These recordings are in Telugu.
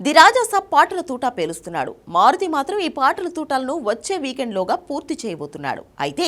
ది రాజాసా పాటల తూటా పేలుస్తున్నాడు. మారుతి మాత్రం ఈ పాటల తూటాలను వచ్చే వీకెండ్ లోగా పూర్తి చేయబోతున్నాడు. అయితే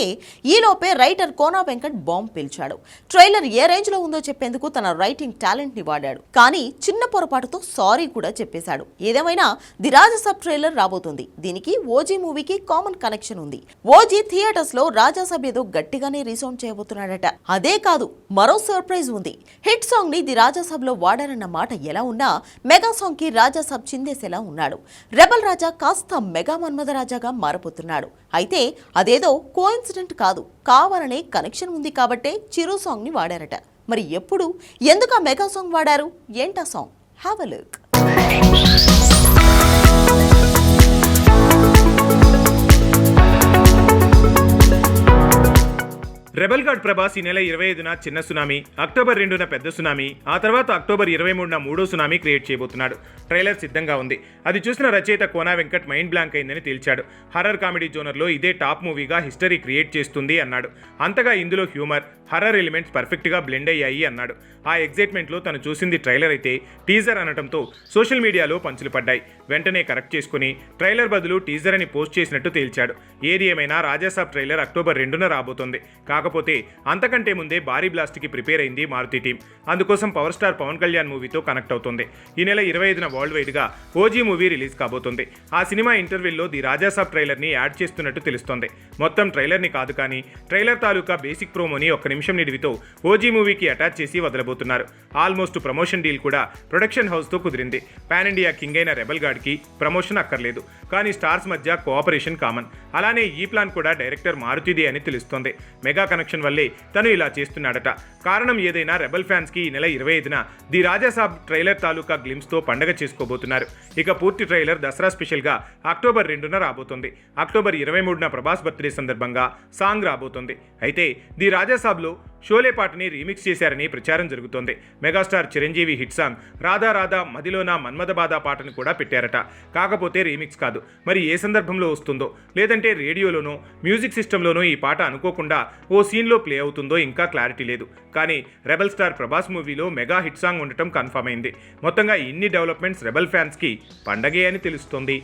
ఈలోపే రైటర్ కోనా వెంకట్ బాంబ్ పిలిచాడు. ట్రైలర్ ఏ రేంజ్లో ఉందో చెప్పేందుకు తన రైటింగ్ టాలెంట్ని వాడాడు. కానీ చిన్న పొరపాటుతో సారీ కూడా చెప్పేశాడు. ఏదేమైనా ది రాజాసాబ్ ట్రైలర్ రాబోతుంది. దీనికి ఓజీ మూవీకి కామన్ కనెక్షన్ ఉంది. ఓజీ థియేటర్స్లో రాజాసాబ్ ఏదో గట్టిగానే రీసౌండ్ చేయబోతున్నాడట. అదే కాదు మరో సర్ప్రైజ్ ఉంది. హిట్ సాంగ్ని ది రాజాసాబ్లో వాడారన్న మాట ఎలా ఉన్నా మెగా సాంగ్ రాజా సబ్ చిందేసేలా ఉన్నాడు. రెబల్ రాజా కాస్త మెగా మన్మథ రాజాగా మారబోతున్నాడు. అయితే అదేదో కోఇన్సిడెంట్ కాదు. కావాలనే కనెక్షన్ ఉంది కాబట్టే చిరు సాంగ్ని వాడారట. మరి ఎప్పుడు? ఎందుకు ఆ మెగా సాంగ్ వాడారు? ఏంటా song? Have a look. Rebel guard Prabhas ఈ నెల ఇరవై ఐదున చిన్న సునామీ అక్టోబర్ రెండున పెద్ద సునామీ ఆ తర్వాత అక్టోబర్ ఇరవై మూడున మూడో సునామీ క్రియేట్ చేయబోతున్నాడు. ట్రైలర్ సిద్ధంగా ఉంది. అది చూసిన రచయిత కోనా వెంకట్ మైండ్ బ్లాంక్ అయిందని తేల్చాడు. హర్రర్ కామెడీ జోనర్లో ఇదే టాప్ మూవీగా హిస్టరీ క్రియేట్ చేస్తుంది అన్నాడు. అంతగా ఇందులో హ్యూమర్ హర్రర్ ఎలిమెంట్స్ పర్ఫెక్ట్గా బ్లెండ్ అయ్యాయి అన్నాడు. ఆ ఎగ్జైట్మెంట్లో తను చూసింది ట్రైలర్ అయితే టీజర్ అనడంతో సోషల్ మీడియాలో పంచులు పడ్డాయి. వెంటనే కరెక్ట్ చేసుకుని ట్రైలర్ బదులు టీజర్ అని పోస్ట్ చేసినట్టు తేల్చాడు. ఏది ఏమైనా రాజాసాబ్ ట్రైలర్ అక్టోబర్ రెండున రాబోతోంది. కాకపోతే అంతకంటే ముందే భారీ బ్లాస్ట్కి ప్రిపేర్ అయింది మారుతి టీం అందుకోసం పవర్ స్టార్ పవన్ కళ్యాణ్ మూవీతో కనెక్ట్ అవుతుంది. ఈ నెల ఇరవై ఐదున వరల్డ్ వైడ్గా ఓజీ మూవీ రిలీజ్ కాబోతుంది. ఆ సినిమా ఇంటర్వ్యూల్లో ది రాజాసాబ్ ట్రైలర్ని యాడ్ చేస్తున్నట్టు తెలుస్తోంది. మొత్తం ట్రైలర్ని కాదు కానీ ట్రైలర్ తాలూకా బేసిక్ ప్రోమోని ఒక్క నిమిషం నిడివితో ఓజీ మూవీకి అటాచ్ చేసి వదలబోతున్నారు. ఆల్మోస్ట్ ప్రమోషన్ డీల్ కూడా ప్రొడక్షన్ హౌస్తో కుదిరింది. పాన్ ఇండియా కింగ్ అయిన రెబల్ గార్డ్కి ప్రమోషన్ అక్కర్లేదు. కానీ స్టార్స్ మధ్య కోఆపరేషన్ కామన్. అలానే ఈ ప్లాన్ కూడా డైరెక్టర్ మారుతిది అని తెలుస్తోంది. మెగా కనెక్షన్ వల్లే తను ఇలా చేస్తున్నాడట. కారణం ఏదైనా రెబల్ ఫ్యాన్స్కి ఈ నెల ఇరవై ఐదున ది రాజాసాబ్ ట్రైలర్ తాలూకా గ్లిమ్స్తో పండగ చేసుకోబోతున్నారు. ఇక పూర్తి ట్రైలర్ దసరా స్పెషల్గా అక్టోబర్ రెండున రాబోతుంది. అక్టోబర్ ఇరవై మూడున ప్రభాస్ బర్త్డే సందర్భంగా సాంగ్ రాబోతుంది. అయితే ది రాజాసాబ్లో షోలే పాటని రీమిక్స్ చేశారని ప్రచారం జరుగుతోంది. Megastar Chiranjeevi hit song Radha Radha మదిలోన మన్మథబాధ పాటను కూడా పెట్టారట. కాకపోతే రీమిక్స్ కాదు. మరి ఏ సందర్భంలో వస్తుందో? లేదంటే రేడియోలోనో మ్యూజిక్ సిస్టంలోనో ఈ పాట అనుకోకుండా ఓ సీన్లో ప్లే అవుతుందో ఇంకా క్లారిటీ లేదు. కానీ రెబల్ స్టార్ ప్రభాస్ మూవీలో మెగా హిట్ సాంగ్ ఉండటం కన్ఫర్మ్ అయింది. మొత్తంగా ఇన్ని డెవలప్మెంట్స్ రెబల్ ఫ్యాన్స్కి పండగే అని తెలుస్తోంది.